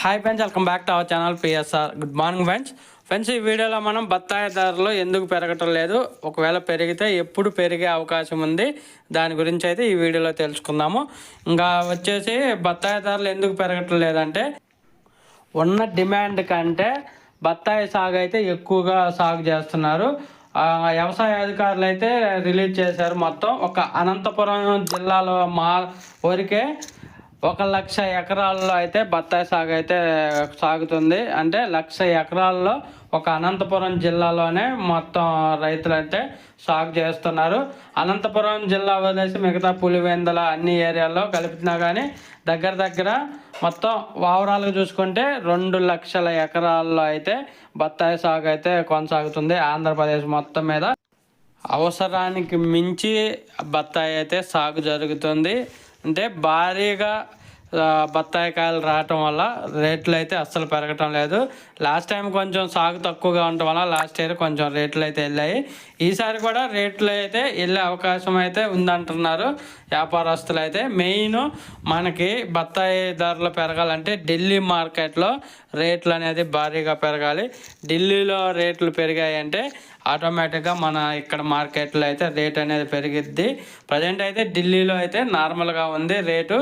Hi friends welcome back to our channel PSR good morning friends friends ఈ వీడియోలో మనం బత్తాయి ధరలు ఎందుకు పెరగటం లేదు? ఒకవేళ పెరిగితే ఎప్పుడు పెరిగే అవకాశం ఉంది? దాని గురించి అయితే ఈ వీడియోలో తెలుసుకుందాము. ఇంకా వచ్చేసి బత్తాయి ధరలు ఎందుకు పెరగటం లేదంటే ఉన్న డిమాండ్ కంటే బత్తాయి సాగు అయితే ఎక్కువగా సాగు చేస్తున్నారు. వ్యవసాయ అధికారులు అయితే రిలీజ్ చేశారు మొత్తం. ఒక అనంతపురం జిల్లాలో మా వరకే ఒక లక్ష ఎకరాల్లో అయితే బత్తాయి సాగు అయితే సాగుతుంది. అంటే లక్ష ఎకరాల్లో ఒక అనంతపురం జిల్లాలోనే మొత్తం రైతులు అయితే సాగు చేస్తున్నారు. అనంతపురం జిల్లా వదిలేసి మిగతా పులివెందల అన్ని ఏరియాల్లో కలిపినా కానీ దగ్గర దగ్గర మొత్తం ఓవరాల్గా చూసుకుంటే రెండు లక్షల ఎకరాల్లో అయితే బత్తాయి సాగు అయితే కొనసాగుతుంది ఆంధ్రప్రదేశ్ మొత్తం మీద. అవసరానికి మించి బత్తాయి అయితే సాగు జరుగుతుంది. అంటే భారీగా బత్తాయి కాయలు రావటం వల్ల రేట్లు అయితే అస్సలు పెరగటం లేదు. లాస్ట్ టైం కొంచెం సాగు తక్కువగా ఉండటం వల్ల లాస్ట్ ఇయర్ కొంచెం రేట్లు అయితే వెళ్ళాయి. ఈసారి కూడా రేట్లు అయితే వెళ్ళే అవకాశం అయితే ఉందంటున్నారు వ్యాపారస్తులు అయితే. మెయిన్ మనకి బత్తాయి ధరలు పెరగాలంటే ఢిల్లీ మార్కెట్లో రేట్లు అనేది భారీగా పెరగాలి. ఢిల్లీలో రేట్లు పెరిగాయంటే ఆటోమేటిక్గా మన ఇక్కడ మార్కెట్లో అయితే రేట్ అనేది పెరిగిద్ది. ప్రజెంట్ అయితే ఢిల్లీలో అయితే నార్మల్గా ఉంది రేటు.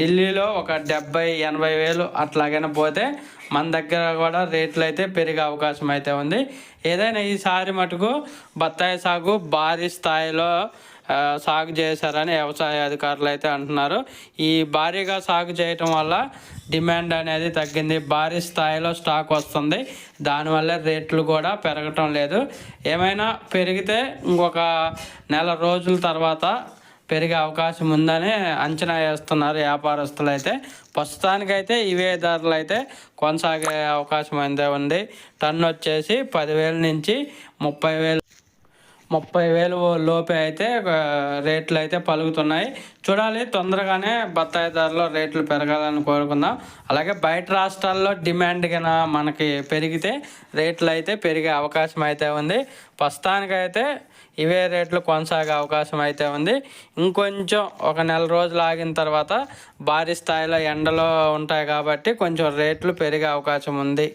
ఢిల్లీలో ఒక డెబ్బై ఎనభై వేలు అట్లాగైనా పోతే మన దగ్గర కూడా రేట్లు అయితే పెరిగే అవకాశం అయితే ఉంది. ఏదైనా ఈసారి మటుకు బత్తాయి సాగు భారీ స్థాయిలో సాగు చేశారని వ్యవసాయ అధికారులు అయితే అంటున్నారు. ఈ భారీగా సాగు చేయటం వల్ల డిమాండ్ అనేది తగ్గింది. భారీ స్థాయిలో స్టాక్ వస్తుంది. దానివల్ల రేట్లు కూడా పెరగటం లేదు. ఏమైనా పెరిగితే ఇంకొక నెల రోజుల తర్వాత పెరిగే అవకాశం ఉందని అంచనా వేస్తున్నారు వ్యాపారస్తులు అయితే. ప్రస్తుతానికైతే ఇవే ధరలు అయితే కొనసాగే అవకాశం అయితే ఉంది. టన్ను వచ్చేసి పదివేల నుంచి ముప్పై వేలు ముప్పై వేలు లోపే అయితే రేట్లు అయితే పలుకుతున్నాయి. చూడాలి తొందరగానే బత్తాయి ధరలో రేట్లు పెరగాలని కోరుకుందాం. అలాగే బయట రాష్ట్రాల్లో డిమాండ్ కన్నా మనకి పెరిగితే రేట్లు అయితే పెరిగే అవకాశం అయితే ఉంది. ప్రస్తుతానికైతే ఇవే రేట్లు కొనసాగే అవకాశం అయితే ఉంది. ఇంకొంచెం ఒక నెల రోజులు ఆగిన తర్వాత భారీ స్థాయిలో ఎండలో ఉంటాయి కాబట్టి కొంచెం రేట్లు పెరిగే అవకాశం ఉంది.